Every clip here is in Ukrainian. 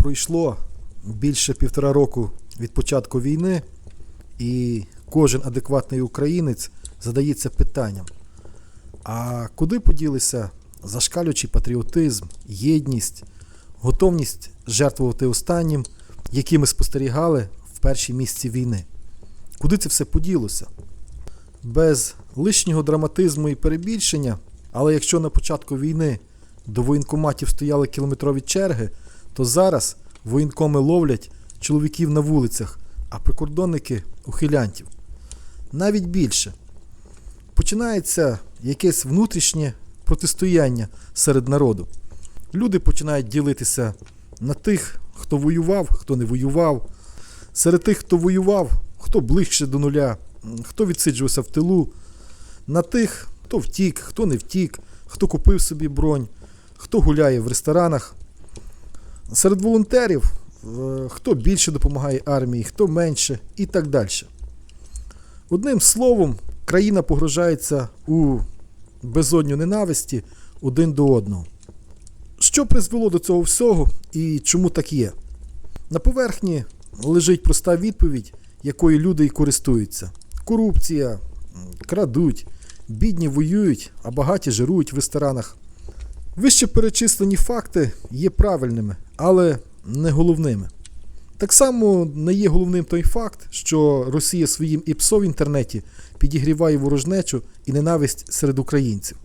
пройшло більше півтора року від початку війни, і кожен адекватний українець задається питанням: а куди поділися зашкалюючий патріотизм, єдність, готовність жертвувати останнім, які ми спостерігали в перші місяці війни? Куди це все поділося? Без лишнього драматизму і перебільшення, але якщо на початку війни до воєнкоматів стояли кілометрові черги, то зараз воєнкоми ловлять чоловіків на вулицях, а прикордонники ухилянтів. Навіть більше. Починається якесь внутрішнє протистояння серед народу. Люди починають ділитися на тих, хто воював, хто не воював. Серед тих, хто воював, хто ближче до нуля, хто відсиджувався в тилу, на тих, хто втік, хто не втік, хто купив собі бронь, хто гуляє в ресторанах. Серед волонтерів, е, хто більше допомагає армії, хто менше і так далі. Одним словом, країна погружається у безодню ненависті один до одного. Що призвело до цього всього і чому так є? На поверхні лежить проста відповідь, якою люди і користуються: корупція, крадуть, бідні воюють, а багаті жирують в ресторанах. Вище перечислені факти є правильними, але не головними. Так само не є головним той факт, що Росія своїм ІПСО в інтернеті підігріває ворожнечу і ненависть серед українців.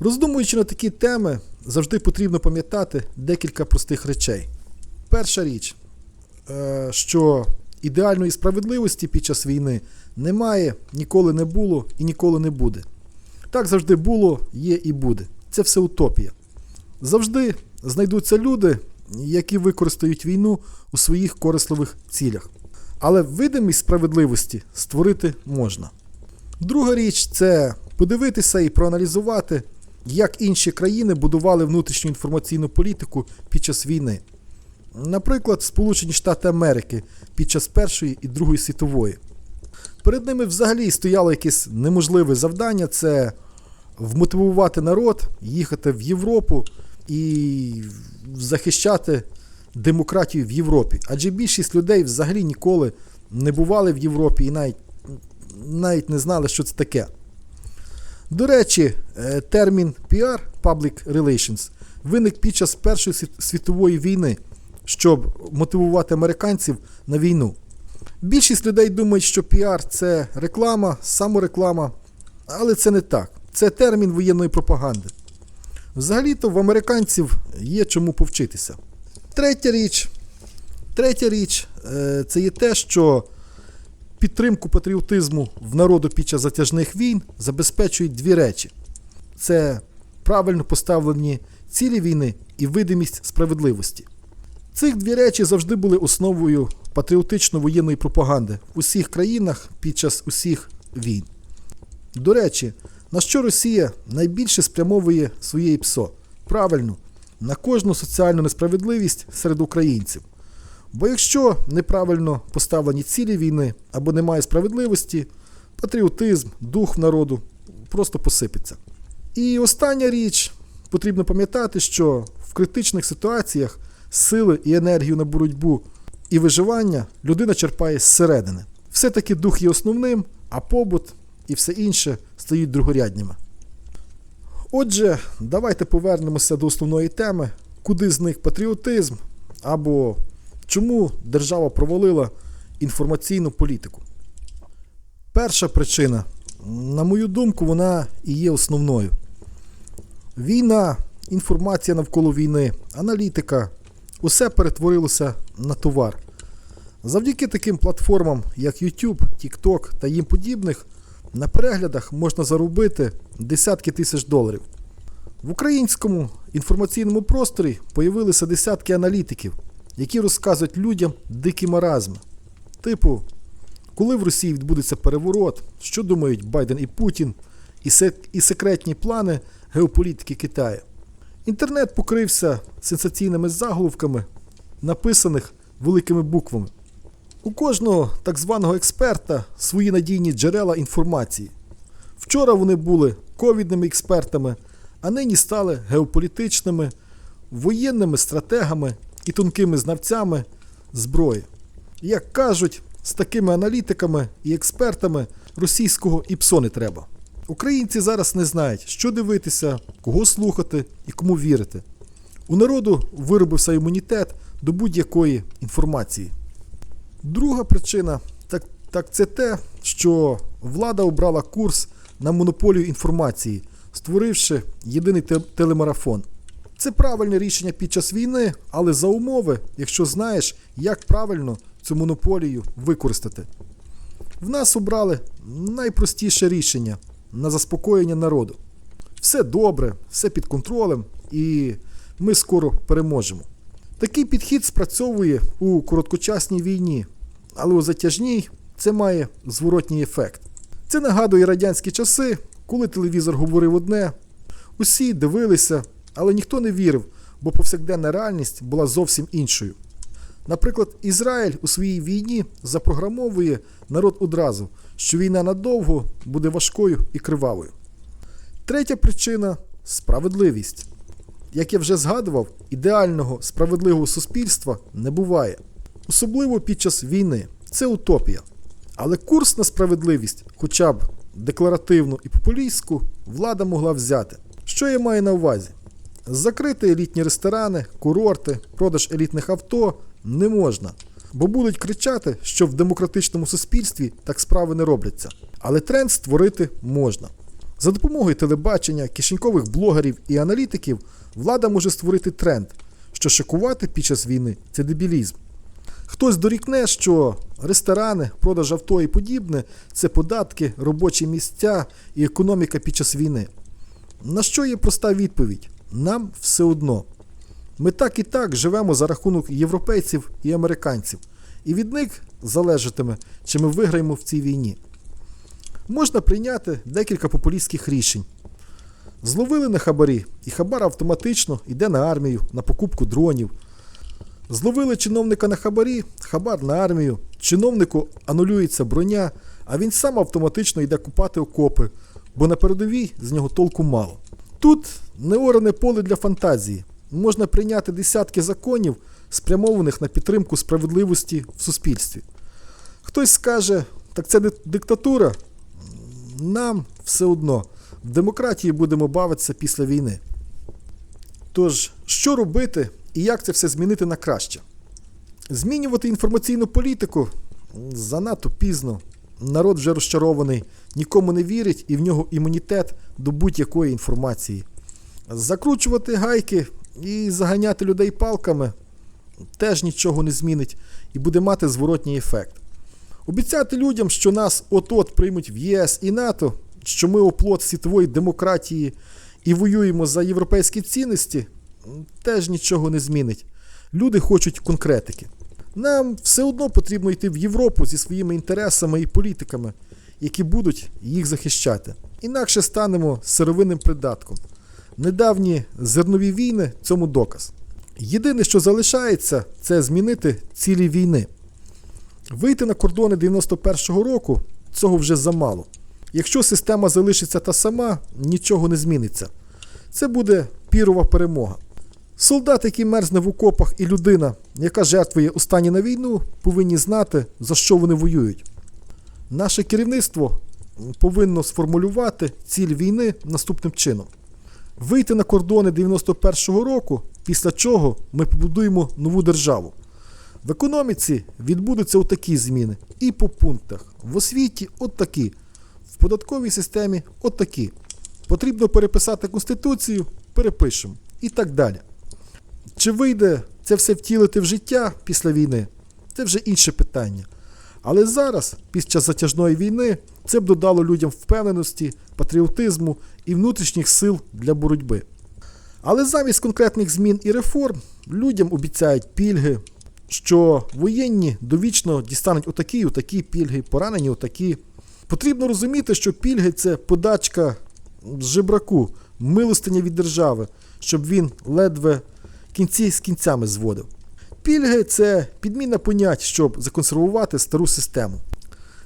Роздумуючи на такі теми, завжди потрібно пам'ятати декілька простих речей. Перша річ, е, що ідеальної справедливості під час війни немає, ніколи не було і ніколи не буде. Так завжди було, є і буде. Це все утопія. Завжди знайдуться люди, які використають війну у своїх корисливих цілях. Але видимість справедливості створити можна. Друга річ це подивитися і проаналізувати, як інші країни будували внутрішню інформаційну політику під час війни. Наприклад, Сполучені Штати Америки під час Першої і Другої світової. Перед ними взагалі стояло якесь неможливе завдання це вмотивувати народ, їхати в Європу і захищати демократію в Європі. Адже більшість людей взагалі ніколи не бували в Європі і навіть, навіть не знали, що це таке. До речі, е, термін PR Public Relations виник під час Першої світової війни, щоб мотивувати американців на війну. Більшість людей думають, що піар це реклама, самореклама, але це не так. Це термін воєнної пропаганди. Взагалі-то в американців є чому повчитися. Третя річ, третя річ е, це є те, що підтримку патріотизму в народу під час затяжних війн забезпечують дві речі: це правильно поставлені цілі війни і видимість справедливості. Цих дві речі завжди були основою патріотично-воєнної пропаганди в усіх країнах під час усіх війн. До речі, на що Росія найбільше спрямовує своє ПСО? Правильно, на кожну соціальну несправедливість серед українців. Бо якщо неправильно поставлені цілі війни або немає справедливості, патріотизм, дух народу просто посипеться. І остання річ, потрібно пам'ятати, що в критичних ситуаціях сили і енергію на боротьбу і виживання людина черпає зсередини. Все-таки дух є основним, а побут і все інше стають другорядніми. Отже, давайте повернемося до основної теми, куди зник патріотизм або чому держава провалила інформаційну політику. Перша причина, на мою думку, вона і є основною. Війна, інформація навколо війни, аналітика усе перетворилося на товар. Завдяки таким платформам, як YouTube, TikTok та їм подібних, на переглядах можна заробити десятки тисяч доларів. В українському інформаційному просторі появилися десятки аналітиків, які розказують людям дикі маразми. Типу, коли в Росії відбудеться переворот, що думають Байден і Путін, і, сек- і секретні плани геополітики Китаю. Інтернет покрився сенсаційними заголовками, написаних великими буквами. У кожного так званого експерта свої надійні джерела інформації. Вчора вони були ковідними експертами, а нині стали геополітичними, воєнними стратегами і тонкими знавцями зброї. Як кажуть, з такими аналітиками і експертами російського і псо не треба. Українці зараз не знають, що дивитися, кого слухати і кому вірити. У народу виробився імунітет до будь-якої інформації. Друга причина так, так це те, що влада обрала курс на монополію інформації, створивши єдиний телемарафон. Це правильне рішення під час війни, але за умови, якщо знаєш, як правильно цю монополію використати. В нас обрали найпростіше рішення на заспокоєння народу. Все добре, все під контролем, і ми скоро переможемо. Такий підхід спрацьовує у короткочасній війні, але у затяжній це має зворотній ефект. Це нагадує радянські часи, коли телевізор говорив одне, усі дивилися, але ніхто не вірив, бо повсякденна реальність була зовсім іншою. Наприклад, Ізраїль у своїй війні запрограмовує народ одразу, що війна надовго буде важкою і кривавою. Третя причина справедливість. Як я вже згадував, ідеального справедливого суспільства не буває, особливо під час війни. Це утопія. Але курс на справедливість, хоча б декларативну і популістську, влада могла взяти. Що я маю на увазі? Закрити елітні ресторани, курорти, продаж елітних авто не можна, бо будуть кричати, що в демократичному суспільстві так справи не робляться. Але тренд створити можна. За допомогою телебачення, кишенькових блогерів і аналітиків влада може створити тренд, що шокувати під час війни це дебілізм. Хтось дорікне, що ресторани, продаж авто і подібне це податки, робочі місця і економіка під час війни. На що є проста відповідь? Нам все одно. Ми так і так живемо за рахунок європейців і американців, і від них залежатиме, чи ми виграємо в цій війні. Можна прийняти декілька популістських рішень. Зловили на хабарі, і хабар автоматично йде на армію, на покупку дронів. Зловили чиновника на хабарі, хабар на армію, чиновнику анулюється броня, а він сам автоматично йде купати окопи, бо на передовій з нього толку мало. Тут неоране поле для фантазії. Можна прийняти десятки законів, спрямованих на підтримку справедливості в суспільстві. Хтось скаже, так це ди- диктатура. Нам все одно. В демократії будемо бавитися після війни. Тож, що робити і як це все змінити на краще? Змінювати інформаційну політику занадто пізно. Народ вже розчарований, нікому не вірить і в нього імунітет до будь-якої інформації. Закручувати гайки і заганяти людей палками теж нічого не змінить і буде мати зворотній ефект. Обіцяти людям, що нас от-от приймуть в ЄС і НАТО, що ми оплот світової демократії і воюємо за європейські цінності, теж нічого не змінить. Люди хочуть конкретики. Нам все одно потрібно йти в Європу зі своїми інтересами і політиками, які будуть їх захищати. Інакше станемо сировинним придатком. Недавні зернові війни цьому доказ. Єдине, що залишається, це змінити цілі війни. Вийти на кордони 91-го року цього вже замало. Якщо система залишиться та сама, нічого не зміниться. Це буде пірова перемога. Солдат, який мерзне в окопах, і людина, яка жертвує у стані на війну, повинні знати, за що вони воюють. Наше керівництво повинно сформулювати ціль війни наступним чином: вийти на кордони 91-го року, після чого ми побудуємо нову державу. В економіці відбудуться отакі зміни. І по пунктах. В освіті отакі. В податковій системі отакі. Потрібно переписати Конституцію, перепишемо. І так далі. Чи вийде це все втілити в життя після війни? Це вже інше питання. Але зараз, під час затяжної війни, це б додало людям впевненості, патріотизму і внутрішніх сил для боротьби. Але замість конкретних змін і реформ людям обіцяють пільги, що воєнні довічно дістануть отакі, отакі пільги, поранені отакі. Потрібно розуміти, що пільги це подачка жебраку, милостиня від держави, щоб він ледве кінці з кінцями зводив. Пільги це підміна понять, щоб законсервувати стару систему.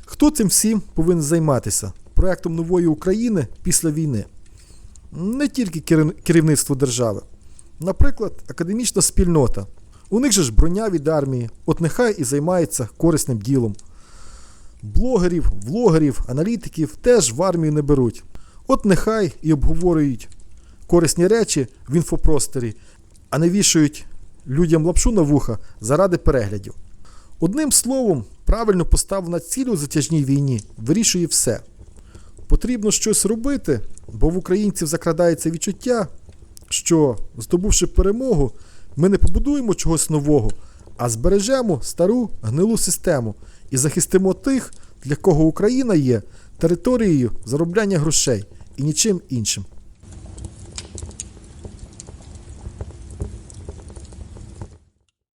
Хто цим всім повинен займатися? Проектом нової України після війни? Не тільки керівництво держави. Наприклад, академічна спільнота. У них же ж броня від армії, от нехай і займається корисним ділом. Блогерів, влогерів, аналітиків теж в армію не беруть. От нехай і обговорюють корисні речі в інфопросторі, а не вішають людям лапшу на вуха заради переглядів. Одним словом, правильно поставлена ціль у затяжній війні вирішує все. Потрібно щось робити, бо в українців закрадається відчуття, що, здобувши перемогу, ми не побудуємо чогось нового, а збережемо стару гнилу систему і захистимо тих, для кого Україна є територією заробляння грошей і нічим іншим.